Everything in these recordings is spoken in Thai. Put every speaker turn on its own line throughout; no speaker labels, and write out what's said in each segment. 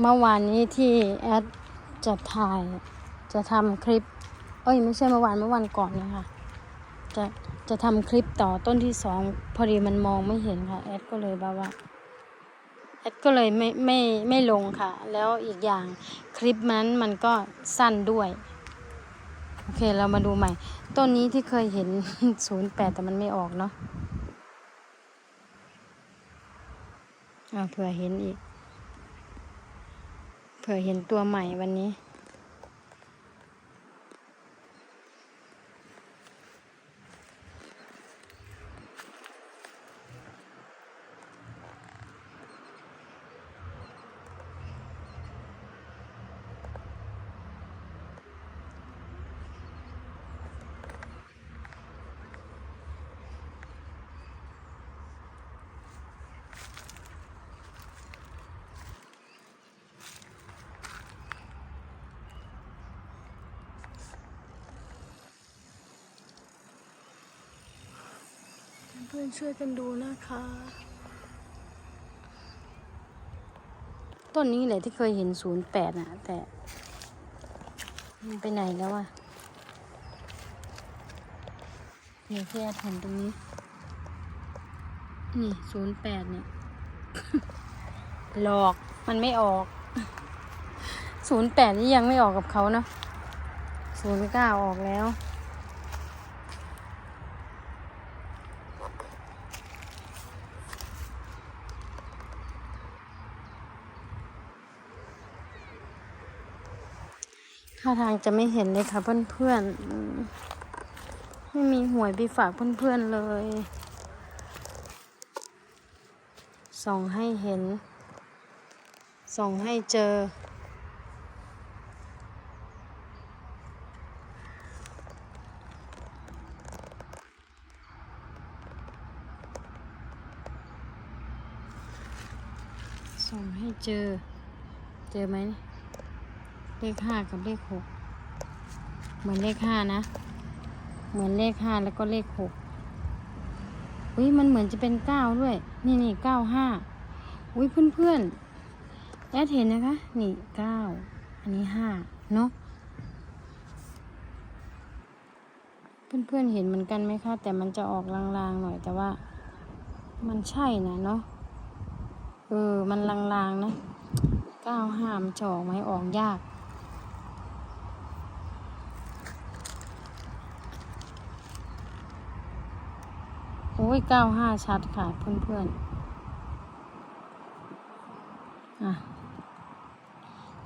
เมื่อวานนี้ที่แอดจะถ่ายจะทำคลิป เอ้ยไม่ใช่เมื่อวานเมื่อวันก่อนเนะคะจะจะทำคลิปต่อต้นที่สองพอดีมันมองไม่เห็นค่ะแอดก็เลยแบบว่าแอดก็เลยไม่ไม่ไม่ลงค่ะ แล้วอีกอย่างคลิปนั้นมันก็สั้นด้วยโอเคเรามาดูใหม่ ต้นนี้ที่เคยเห็นศูนย์แปดแต่มันไม่ออกเนาะอ่าเผื่อเห็นอีก เผื่อเห็นตัวใหม่วันนี้ พื่อนช่วยกันดูนะคะ ต้นนี้แหละที่เคยเห็นศูนย์แปดนะแต่ มันไปไหนแล้วอะเนี่ยที่แอดเห็นตรงนี้ นี่ศูนย์แปดเนี่ย หลอกมันไม่ออกศูนย์แปดนี่ยังไม่ออกกับเขาเนอะศูนย์เก้าออกแล้ว ท่าทางจะไม่เห็นเลยค่ะเพื่อนๆอืมไม่มีหวยไปฝากเพื่อนๆเลย ส่องให้เห็น ส่องให้เจอ ส่องให้เจอ เจอไหม เลขห้ากับเลขหกเหมือนเลขห้านะ เหมือนเลขห้าแล้วก็เลขหกอุ้ยมันเหมือนจะเป็นเก้าด้วย นี่นี่เก้าห้าอุ้ยเพื่อนเพื่อนแอดเห็นนะคะ นี่เก้าอันนี้ห้าเนาะเพื่อนเพื่อนเห็นเหมือนกันไหมคะ แต่มันจะออกลางๆหน่อยแต่ว่า มันใช่นะเนาะเออ มันลางๆนะเก้าห้ามจะออกไหมออกยาก โอ้ยเก้าห้าชัดค่ะเพื่อนๆอะ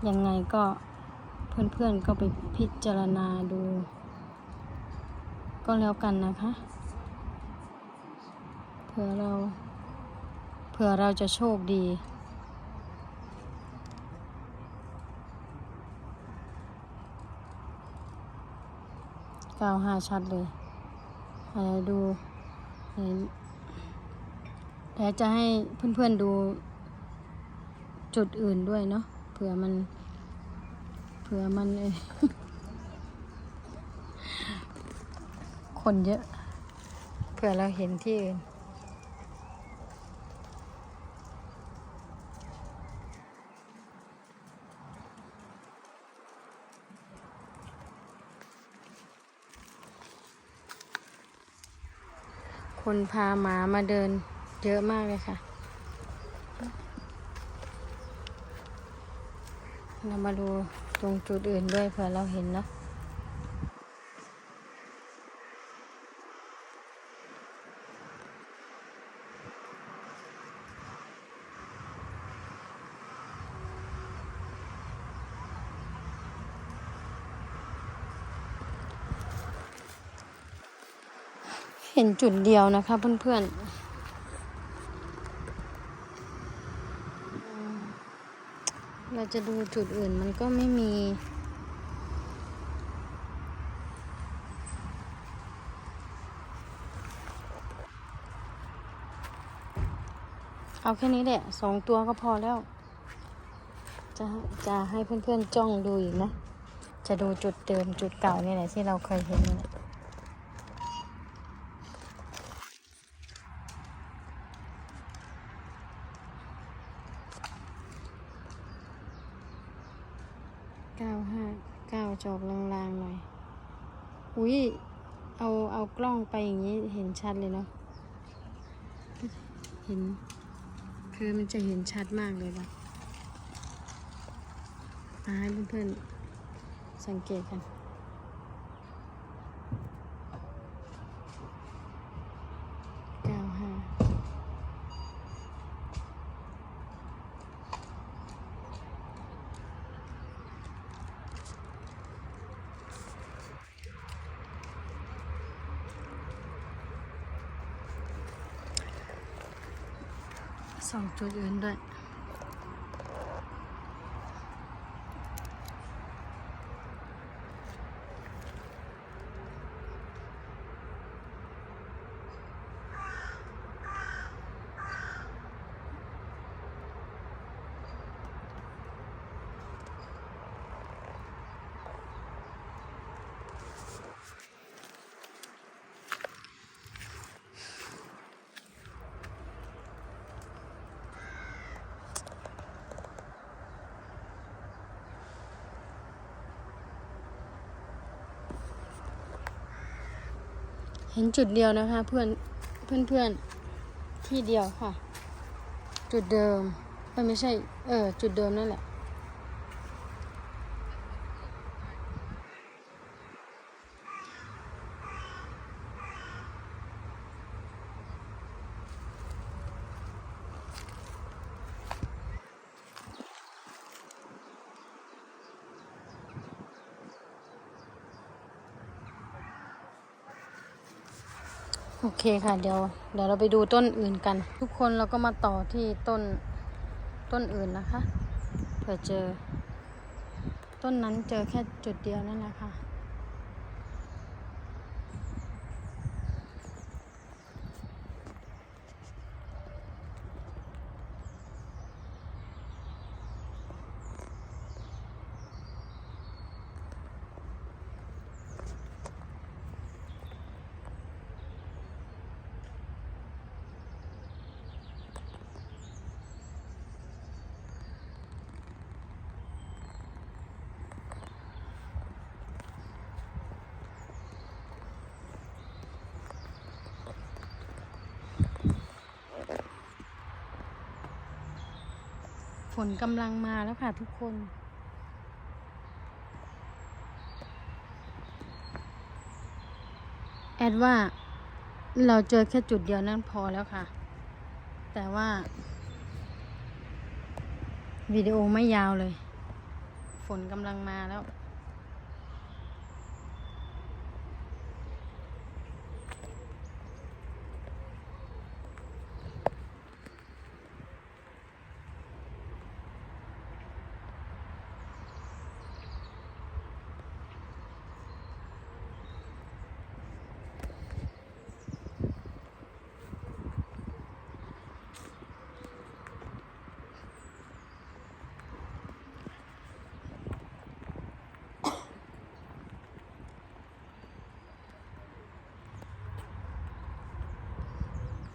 ยังไงก็เพื่อนๆก็ไปพิจารณาดู ก็แล้วกันนะคะเผื่อเราเผื่อเราจะโชคดีเก้าห้าชัดเลยอะไรดู แต่จะให้เพื่อนๆดูจุดอื่นด้วยเนาะเผื่อมัน เผื่อมันเอ่อคนเยอะ เผื่อเราเห็นที่อื่น คนพาหมามาเดินเยอะมากเลยค่ะ เรามาดูตรงจุดอื่นด้วยเผื่อเราเห็นเนาะ เห็นจุดเดียวนะคะเพื่อนๆ เราจะดูจุดอื่นมันก็ไม่มีเอาแค่นี้แหละสองตัวก็พอแล้ว จะจะให้เพื่อนๆจ้องดูอีกนะ จะดูจุดเดิมจุดเก่านี่แหละที่เราเคยเห็นนี่แหละ เก้าห้า จอกลางๆหน่อย อุ้ยเอาเอากล้องไปอย่างนี้เห็นชัดเลยเนาะ เห็น คือมันจะเห็นชัดมากเลยล่ะมาให้เพื่อนๆสังเกตกัน เก้าห้า สอ เห็นจุดเดียวนะคะเพื่อนเพื่อนเพื่อนที่เดียวค่ะ จุดเดิมไม่ใช่ เออ จุดเดิมนั่นแหละ โอเคค่ะ เดี๋ยวเดี๋ยวเราไปดูต้นอื่นกัน ทุกคนเราก็มาต่อที่ต้นต้นอื่นนะคะเผื่อเจอ ต้นนั้นเจอแค่จุดเดียวนั่นแหละค่ะ นกำลังมาแล้วค่ะทุกคน แอดว่าเราเจอแค่จุดเดียวนั่นพอแล้วค่ะ แต่ว่า วิดีโอไม่ยาวเลย ฝนกำลังมาแล้ว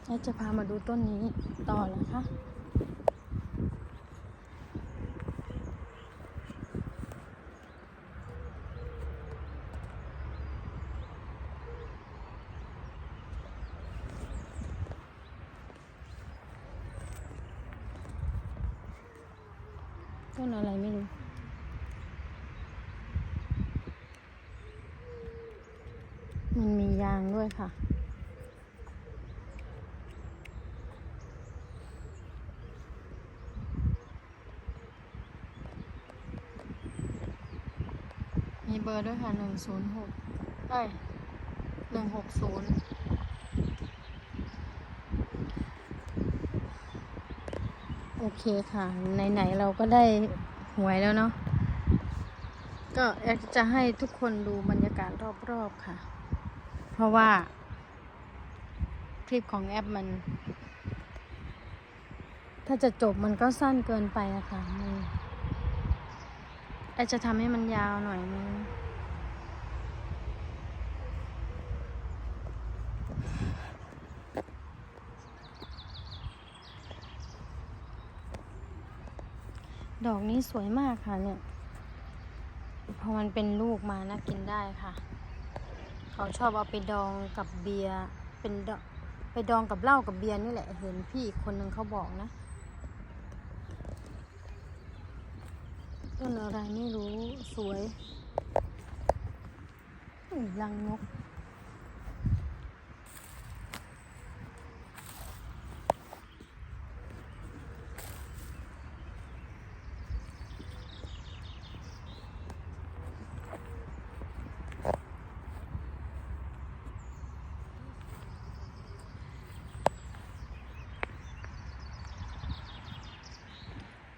แอดจะพามาดูต้นนี้ต่อแล้วคะต้นอะไรไม่รู้ มันมียางด้วยค่ะ มีเบอร์ด้วยค่ะหนึ่งศูนย์หกเอ้ยหนึ่งหกศูนย์โอเคค่ะ ไหน ๆ เราก็ได้หวยแล้วเนาะ ก็อยากจะให้ทุกคนดูบรรยากาศรอบ ๆ ค่ะ เพราะว่า คลิปของแอปมัน ถ้าจะจบมันก็สั้นเกินไปอะค่ะมัน อาจจะทำให้มันยาวหน่อยนึงดอกนี้สวยมากค่ะเนี่ยพอมันเป็นลูกมานะกินได้ค่ะ เขาชอบเอาไปดองกับเบียร์เป็นดไปดองกับเหล้ากับเบียร์นี่แหละ เห็นพี่อีกคนหนึ่งเขาบอกนะ ต้นอะไรไม่รู้สวยรังนก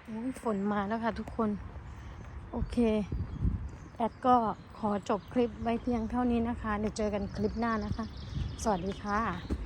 โอ้ฝนมาแล้วค่ะทุกคน เค แอดก็ขอจบคลิปไว้เพียงเท่านี้นะคะ เดี๋ยวเจอกันคลิปหน้านะคะ สวัสดีค่ะ